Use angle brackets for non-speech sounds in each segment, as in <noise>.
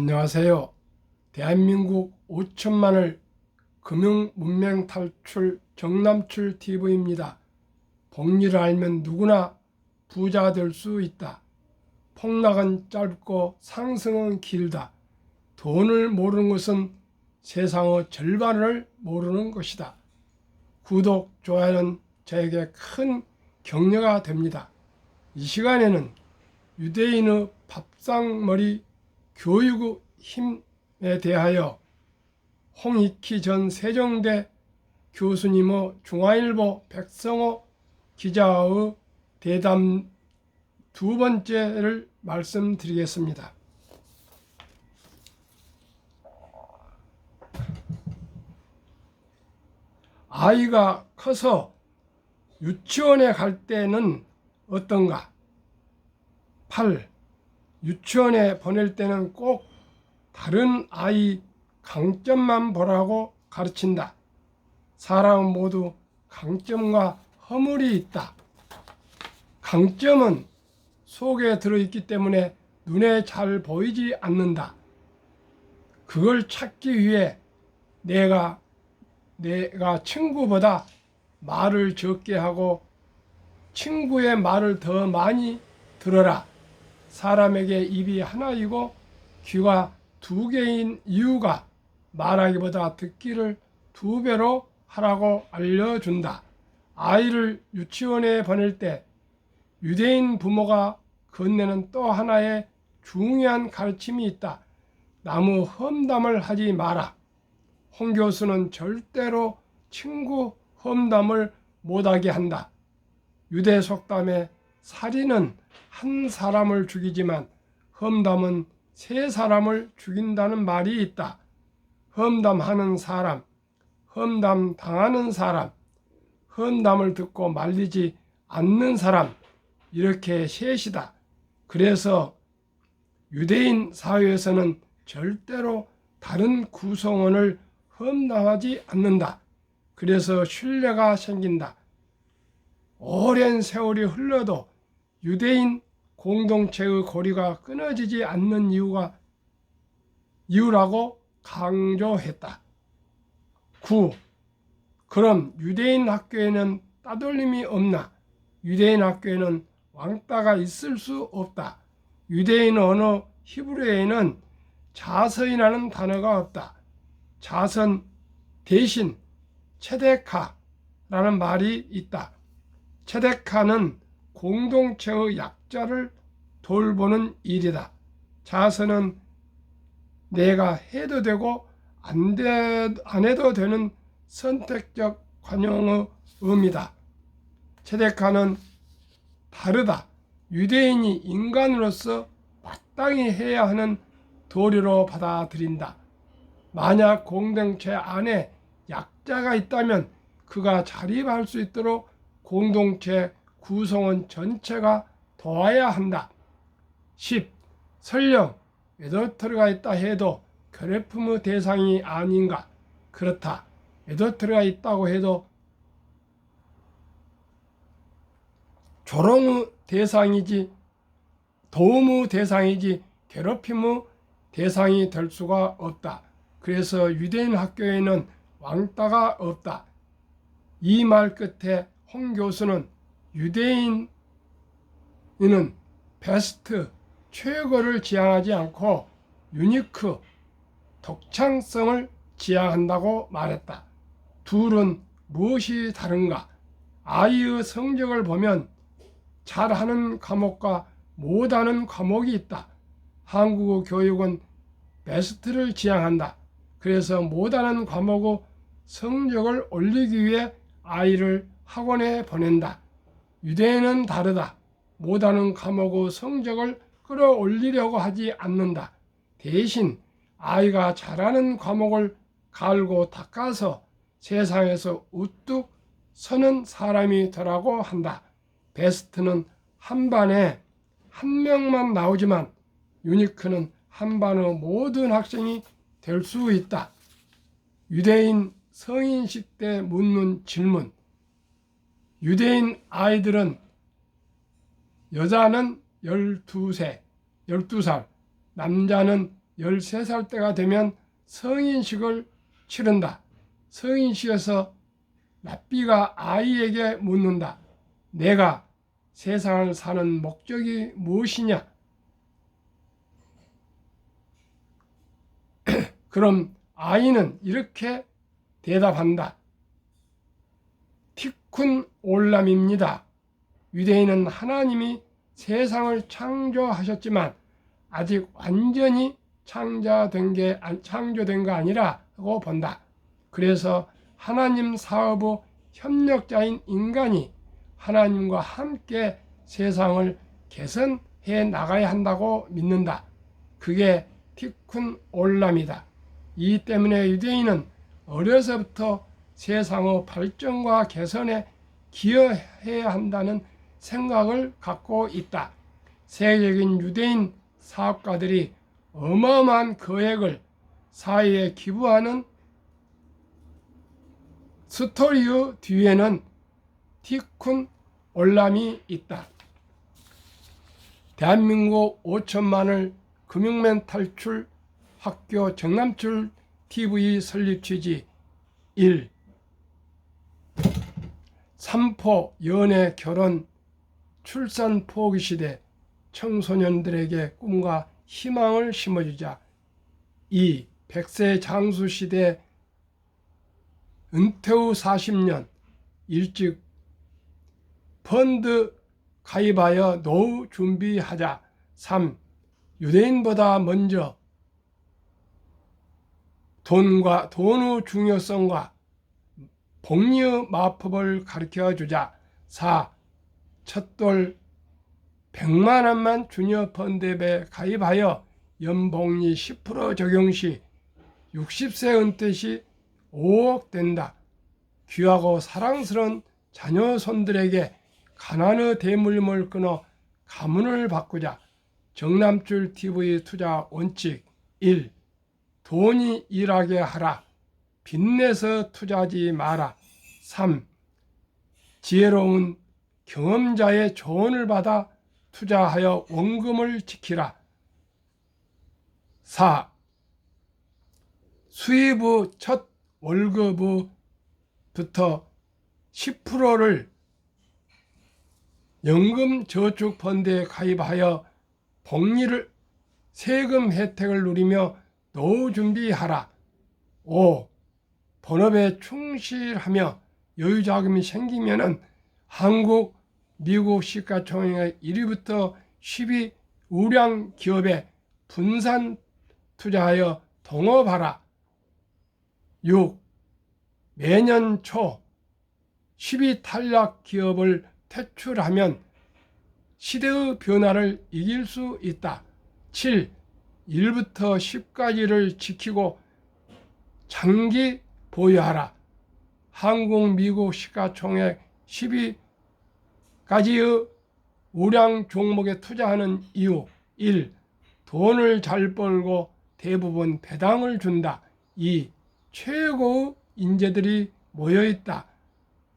안녕하세요. 대한민국 5천만을 금융 문명 탈출 정남출 TV입니다. 복리를 알면 누구나 부자가 될수 있다. 폭락은 짧고 상승은 길다. 돈을 모르는 것은 세상의 절반을 모르는 것이다. 구독, 좋아요는 저에게 큰 격려가 됩니다. 이 시간에는 유대인의 밥상머리 교육의 힘에 대하여 홍익희 전 세종대 교수님의 중앙일보 백성호 기자의 대담 두 번째를 말씀드리겠습니다. 아이가 커서 유치원에 갈 때는 어떤가? 8. 유치원에 보낼 때는 꼭 다른 아이 강점만 보라고 가르친다. 사람은 모두 강점과 허물이 있다. 강점은 속에 들어있기 때문에 눈에 잘 보이지 않는다. 그걸 찾기 위해 내가 내가 친구보다 말을 적게 하고 친구의 말을 더 많이 들어라. 사람에게 입이 하나이고 귀가 두 개인 이유가 말하기보다 듣기를 두 배로 하라고 알려준다. 아이를 유치원에 보낼 때 유대인 부모가 건네는 또 하나의 중요한 가르침이 있다. 나무 험담을 하지 마라. 홍 교수는 절대로 친구 험담을 못하게 한다. 유대 속담에 살인은 한 사람을 죽이지만 험담은 세 사람을 죽인다는 말이 있다. 험담하는 사람, 험담 당하는 사람, 험담을 듣고 말리지 않는 사람, 이렇게 셋이다. 그래서 유대인 사회에서는 절대로 다른 구성원을 험담하지 않는다. 그래서 신뢰가 생긴다. 오랜 세월이 흘러도 유대인 공동체의 고리가 끊어지지 않는 이유가 이유라고 강조했다. 9. 그럼 유대인 학교에는 따돌림이 없나? 유대인 학교에는 왕따가 있을 수 없다. 유대인 언어 히브리어에는 자서이라는 단어가 없다. 자선 대신 체데카라는 말이 있다. 체데카는 공동체의 약자를 돌보는 일이다. 자선은 내가 해도 되고 안, 돼, 안 해도 되는 선택적 관용의 의미다. 체데카는 다르다. 유대인이 인간으로서 마땅히 해야 하는 도리로 받아들인다. 만약 공동체 안에 약자가 있다면 그가 자립할 수 있도록 공동체 구성원 전체가 도와야 한다. 10. 설령 에도트가 있다 해도 괴롭힘의 대상이 아닌가? 그렇다. 에도트가 있다고 해도 조롱의 대상이지 도움의 대상이지 괴롭힘의 대상이 될 수가 없다. 그래서 유대인 학교에는 왕따가 없다. 이 말 끝에 홍 교수는 유대인은 베스트 최고를 지향하지 않고 유니크 독창성을 지향한다고 말했다. 둘은 무엇이 다른가? 아이의 성적을 보면 잘하는 과목과 못하는 과목이 있다. 한국어 교육은 베스트를 지향한다. 그래서 못하는 과목의 성적을 올리기 위해 아이를 학원에 보낸다. 유대인은 다르다. 못하는 과목의 성적을 끌어올리려고 하지 않는다. 대신 아이가 잘하는 과목을 갈고 닦아서 세상에서 우뚝 서는 사람이 되라고 한다. 베스트는 한 반에 한 명만 나오지만 유니크는 한 반의 모든 학생이 될 수 있다. 유대인 성인식 때 묻는 질문. 유대인 아이들은 여자는 12세, 12살, 남자는 13살 때가 되면 성인식을 치른다. 성인식에서 랍비가 아이에게 묻는다. 내가 세상을 사는 목적이 무엇이냐? <clears throat> 그럼 아이는 이렇게 대답한다. 티쿤 올람입니다. 유대인은 하나님이 세상을 창조하셨지만 아직 완전히 창조된 게 창조된 거 아니라고 본다. 그래서 하나님 사업의 협력자인 인간이 하나님과 함께 세상을 개선해 나가야 한다고 믿는다. 그게 티쿤 올람이다. 이 때문에 유대인은 어려서부터 세상의 발전과 개선에 기여해야 한다는 생각을 갖고 있다. 세계적인 유대인 사업가들이 어마어마한 거액을 사회에 기부하는 스토리의 뒤에는 티쿤 올람이 있다. 대한민국 5천만을 금융맨 탈출 학교 정남출 TV 설립 취지 1. 삼포 연애 결혼 출산 포기 시대 청소년들에게 꿈과 희망을 심어주자 2. 백세 장수 시대 은퇴 후 40년 일찍 펀드 가입하여 노후 준비하자 3. 유대인보다 먼저 돈과 돈의 중요성과 복리의 마법을 가르쳐 주자. 4. 첫돌 100만 원만 주녀 펀드에 가입하여 연복리 10% 적용 시 60세 은퇴 시 5억 된다. 귀하고 사랑스러운 자녀 손들에게 가난의 대물림을 끊어 가문을 바꾸자. 정남줄 TV 투자 원칙 1. 돈이 일하게 하라. 빚내서 투자하지 마라. 3. 지혜로운 경험자의 조언을 받아 투자하여 원금을 지키라. 4. 수입 후 첫 월급부터 10%를 연금 저축 펀드에 가입하여 복리를 세금 혜택을 누리며 노후 준비하라. 5. 본업에 충실하며 여유 자금이 생기면은 한국, 미국 시가총액의 1위부터 10위 우량 기업에 분산 투자하여 동업하라. 6. 매년 초 10위 탈락 기업을 퇴출하면 시대의 변화를 이길 수 있다. 7. 1부터 10까지를 지키고 장기 보유하라. 한국, 미국 시가총액 10위까지의 우량 종목에 투자하는 이유 1. 돈을 잘 벌고 대부분 배당을 준다. 2. 최고의 인재들이 모여 있다.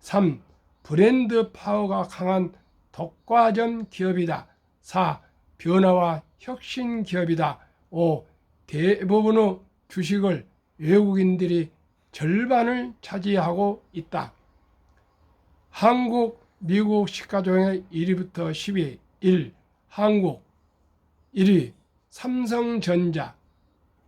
3. 브랜드 파워가 강한 독과점 기업이다. 4. 변화와 혁신 기업이다. 5. 대부분의 주식을 외국인들이 절반을 차지하고 있다. 한국, 미국 시가총액 1위부터 10위 1. 한국 1위 삼성전자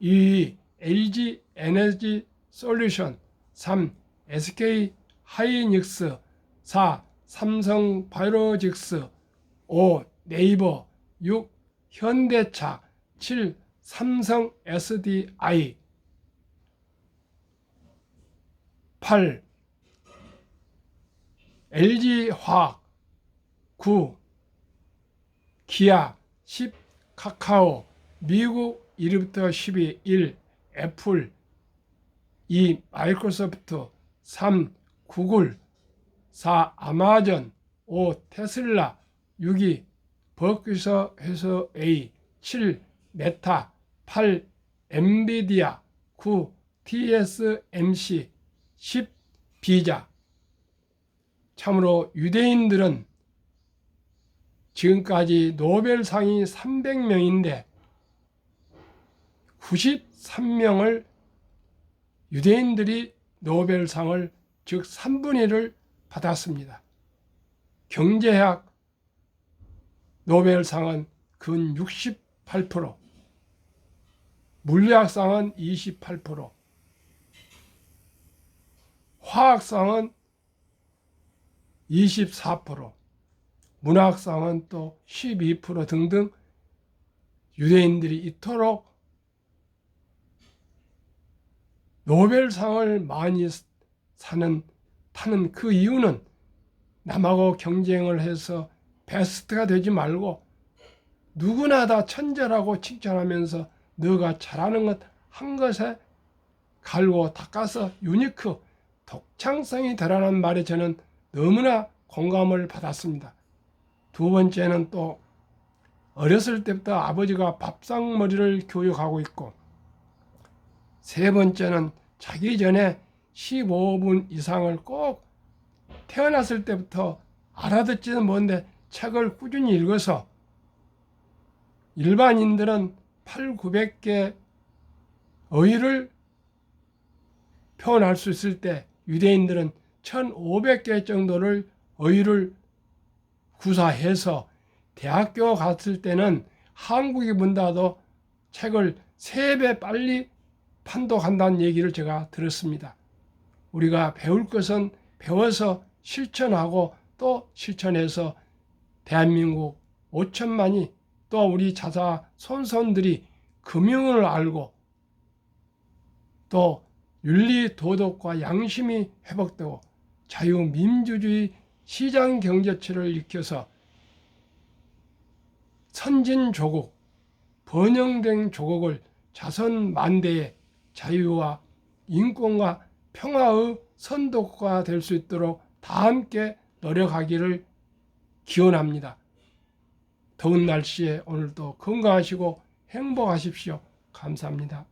2위 LG 에너지 솔루션 3. SK 하이닉스 4. 삼성 바이오직스 5. 네이버 6. 현대차 7. 삼성 SDI 8. LG화학 9. 기아 10. 카카오 미국 1위부터 10위 1. 애플 2. 마이크로소프트 3. 구글 4. 아마존 5. 테슬라 6위 버크셔 회사 A 7. 메타 8. 엔비디아 9. TSMC 10. 비자 참으로 유대인들은 지금까지 노벨상이 300명인데 93명을 유대인들이 노벨상을 즉 3분의 1을 받았습니다. 경제학 노벨상은 근 68%, 물리학상은 28%, 화학상은 24%, 문학상은 또 12% 등등 유대인들이 이토록 노벨상을 많이 사는 타는 그 이유는 남하고 경쟁을 해서 베스트가 되지 말고 누구나 다 천재라고 칭찬하면서 너가 잘하는 것 한 것에 갈고 닦아서 유니크 독창성이 드러난 말에 저는 너무나 공감을 받았습니다. 두 번째는 또 어렸을 때부터 아버지가 밥상머리를 교육하고 있고 세 번째는 자기 전에 15분 이상을 꼭 태어났을 때부터 알아듣지는 뭔데 책을 꾸준히 읽어서 일반인들은 8, 900개 어휘를 표현할 수 있을 때 유대인들은 1500개 정도를 어휘를 구사해서 대학교 갔을 때는 한국에 문다도 책을 3배 빨리 판독한다는 얘기를 제가 들었습니다. 우리가 배울 것은 배워서 실천하고 또 실천해서 대한민국 5천만이 또 우리 자사 손손들이 금융을 알고 또 윤리 도덕과 양심이 회복되고 자유민주주의 시장 경제체를 익혀서 선진 조국, 번영된 조국을 자선 만대의 자유와 인권과 평화의 선도가 될 수 있도록 다 함께 노력하기를 기원합니다. 더운 날씨에 오늘도 건강하시고 행복하십시오. 감사합니다.